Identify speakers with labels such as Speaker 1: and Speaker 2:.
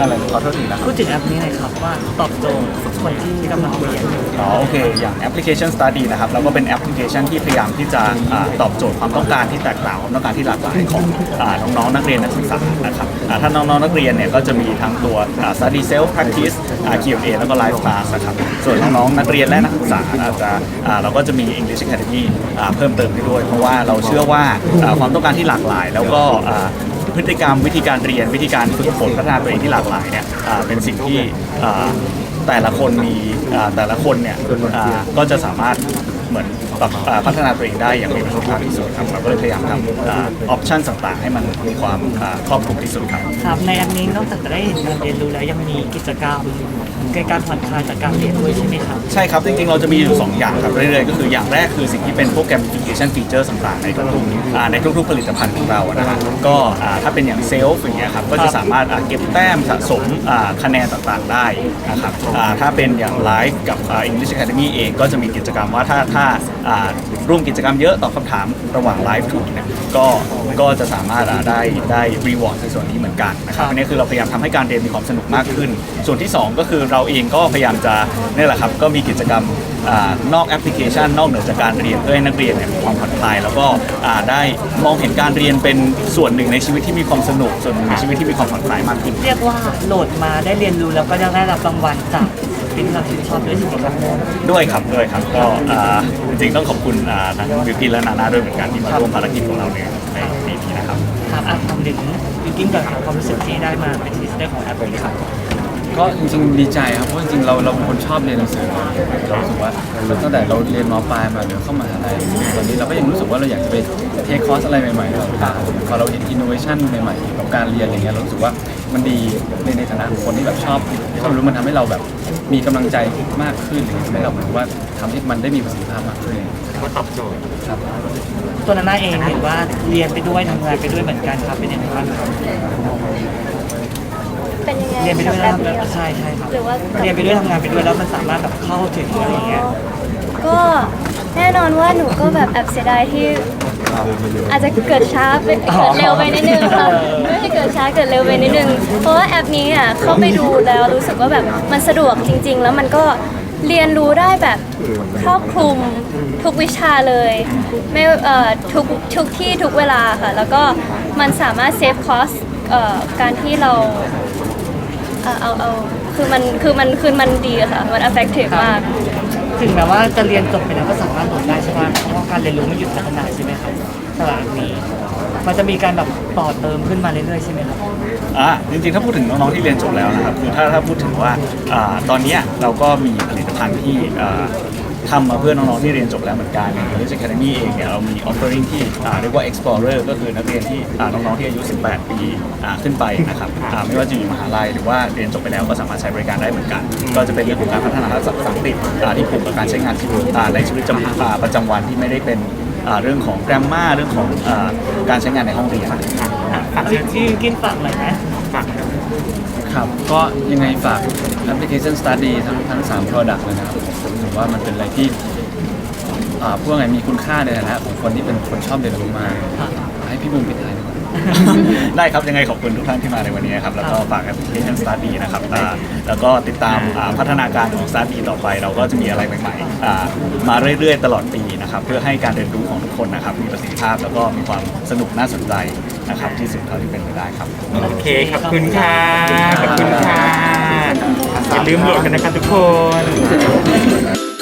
Speaker 1: ขอโทษทีนะครับ
Speaker 2: พูดถึงแอปนี้หน่อยครับว่าตอบโจทย์คนที่กำลังเรียนอยู่
Speaker 1: อ๋อโอเค อย่างแอปพลิเคชัน Study นะครับเราก็เป็นแอปพลิเคชันที่พยายามที่จะอ่าตอบโจทย์ความต้องการที่แตกต่างความต้องการที่หลากหลายของอาน้องๆนักเรียนนักศึกษานะครับอ่าถ้าน้องๆนักเรียนเนี่ยก็จะมีทั้งตัวอ่า Study Self Practice อ่า Q&A แล้วก็ Live Class นะครับส่วนน้องๆนักเรียนและนักศึกษาอาจจะอ่าเราก็จะมี English Academy อ่าเพิ่มเติมให้ด้วย เพราะว่าเราเชื่อว่าอ่าความต้องการที่หลากหลาย แล้วก็อ่า พฤติกรรมวิธีการเรียนวิธีการฝึกฝนพัฒนาตัวเองที่หลากหลายเนี่ยอ่าเป็นสิ่งที่อ่าแต่ละคนมีอ่าแต่ละคนเนี่ยอ่าก็จะสามารถเหมือน ปรับอ่าพัฒนาตัวเองได้อย่างมีประสิทธิภาพที่สุดครับเราก็เลยพยายามทำออปชันต่างๆ ให้มันมีความอ่าครอบคลุมที่สุดครับ
Speaker 2: ครับในแอปนี้นอกจากจะได้เห็นการเรียนรู้แล้วยังมีกิจกรรมในการผ่อนคลายจากการเรียนด้วยใช่ไหมครับ
Speaker 1: ใช่ครับจริงๆเราจะมีอยู่ 2 อย่างครับเรื่อยๆก็คืออย่างแรกคือสิ่งที่เป็นพวกแกรมฟิเคชันฟีเจอร์ต่างๆในทุกๆอ่าในทุกๆผลิตภัณฑ์ของเราอะนะครับก็อ่าถ้าเป็นอย่างเซลฟ์อย่างเงี้ยครับก็จะสามารถอ่าเก็บแต้มสะสมอ่าคะแนนต่างๆได้นะครับอ่าถ้าเป็นอย่างไลฟ์กับอ่า English Academy เองก็จะมีกิจกรรมว่าถ้าถ้าอ่าร่วมกิจกรรมเยอะตอบคำถามระหว่างไลฟ์ถูกเนี่ยก็ก็จะสามารถอ่าได้ได้รีวอร์ดในส่วนนี้เหมือนกันนะครับอันนี้คือเราพยายามทำให้การเรียนมีความสนุกมากขึ้น ส่วนที่ 2 ก็คือเราเองก็พยายามจะนี่แหละครับก็มีกิจกรรมอานอกแอปพลิเคชัน นอกเหนือจากการเรียนเพื่อให้นักเรียนเนี่ยมีความผ่อนคลาย แล้วก็อ่าได้มองเห็นการเรียนเป็นส่วนหนึ่งในชีวิตที่มีความสนุกส่วนหนึ่งในชีวิตที่มีความผ่อนคลายมากขึ้น
Speaker 2: เรียกว่าโหลดมาได้เรียนรู้แล้วก็ยังได้รับรางวัลจาก ศิลปินที่เราชื่นชอบด้วยใช่ไหมครับ
Speaker 1: ด้วยครับด้วยครับก็อ่าจริงๆต้องขอบคุณอ่าทั้งบิวกิ้นและนานาด้วยเหมือนกันที่มาร่วมภารกิจของเราในในปีนี้นะครับ
Speaker 2: ครับอะทำถึงยูกิ้งก่อนครับความรู้สึกที่ได้มาเป็นทีสเตอร์ของแอปนี้ครับ
Speaker 3: ก็จริงๆดีใจครับเพราะจริงๆเราเราเป็นคนชอบเรียนหนังสือเรารู้สึกว่าตั้งแต่เราเรียนมปลายมาเดี๋ยวเข้ามหาลัยตอนนี้เราก็ยังรู้สึกว่าเราอยากจะไปเทคคอร์สอะไรใหม่ๆเวลาพอเราเห็นอินโนเวชันใหม่ๆเกี่ยวกับการเรียนอย่างเงี้ยเรารู้สึกว่ามันดีในในฐานะคนที่แบบชอบชอบรู้มันทำให้เราแบบมีกำลังใจมากขึ้นหรือทำให้เราเหมือนว่าทำให้มันได้มีประสิทธิภาพมากขึ้น
Speaker 4: ก็ตอบโจทย์
Speaker 3: ครับ
Speaker 2: ตัวนาน่าเองเห็นว่าเรียนไปด้วยทำงานไปด้วยเหมือนกันครับเป็นยังไงบ้างครับ
Speaker 5: เป็น
Speaker 2: รียนไปด้วย
Speaker 5: แบ
Speaker 2: แล้ว
Speaker 5: บนี้เหรอ
Speaker 2: ใช่ใช่ครับ
Speaker 5: หรือว่า
Speaker 2: เรียนไปด้วยทำงานไปด้วยแล้วมันสามารถแบบเข้าถึงอะไรอย่างเงี้ย
Speaker 5: ก็แน่นอนว่าหนูก็แบบแอบเสียดายที่ อาจจะเกิดช้าไปเกิดเร็วไปนิดนึงค่ะไม่ใช่เกิดช้าเกิดเร็วไปนิดนึง เพราะว่าแอปนี้อะเข้าไปดูแล้วรู้สึกว่าแบบมันสะดวกจริง ๆ แล้วมันก็เรียนรู้ได้แบบครอบคลุมทุกวิชาเลยไม่เอ่อทุกทุกที่ทุกเวลาค่ะ แล้วก็มันสามารถเซฟคอสการที่เรา เอาเอาเอาคือมันคือมันคือมันดีอะค่ะ มัน effective มาก
Speaker 2: ถึงแม้ว่าจะเรียนจบไปแล้วก็สามารถโหลดได้ใช่ไหมเพราะว่าการเรียนรู้ไม่หยุดพัฒนาใช่ไหมครับตลาดนี้มันจะมีการแบบต่อเติมขึ้นมาเรื่อยๆใช่ไหมครับ
Speaker 1: อ่าจริงๆ ถ้าพูดถึงน้องๆที่เรียนจบแล้วนะครับคือถ้าถ้าพูดถึงว่าอ่าตอนเนี้ยเราก็มีผลิตภัณฑ์ที่อ่า ทำมาเพื่อน้องๆที่เรียนจบแล้วเหมือนกันใน College Academy เองเนี่ยเรามี offering ที่อ่าเรียกว่า explorer ก็คือนักเรียนที่อ่าน้องๆที่อายุ 18 ปีอ่าขึ้นไปนะครับอ่าไม่ว่าจะอยู่มหาลัยหรือว่าเรียนจบไปแล้วก็สามารถใช้บริการได้เหมือนกัน ก็จะเป็นเรื่องของการพัฒนาทักษะภาษาอังกฤษอ่าที่ผูกกับการใช้งานชีวิตอ่าในชีวิตจำอ่าประจำวันที่ไม่ได้เป็นอ่าเรื่องของ grammar เรื่องของอ่าการใช้งานในห้องเรียน
Speaker 2: ที่ที่กินฝากหน่อยไหม
Speaker 4: ฝากครับ
Speaker 3: ครับ ก็ยังไงฝากแอปพลิเคชัน Study ทั้งทั้ง3 Product เลยนะครับ ผมถือว่ามันเป็นอะไรที่อ่าพวกไงมีคุณค่าในฐานะของคนที่เป็นคนชอบเรียนรู้มาให้พี่บุ้มปิดท้ายดีกว่า
Speaker 1: ได้ครับยังไงขอบคุณทุกท่านที่มาในวันนี้ครับแล้วก็ฝากแอปพลิเคชัน Study นะครับอ่าแล้วก็ติดตามอ่าพัฒนาการของ Study ต่อไป เราก็จะมีอะไรใหม่ๆอ่ามาเรื่อยๆ ตลอดปีนะครับเพื่อให้การเรียนรู้ของทุกคนนะครับมีประสิทธิภาพแล้วก็มีความสนุกน่าสนใจนะครับที่สุดเท่าที่เป็นไปได้ครับ
Speaker 4: โอเคขอบคุณค่ะขอบคุณค่ะอย่า ลืมโหลดกันนะครับทุกคน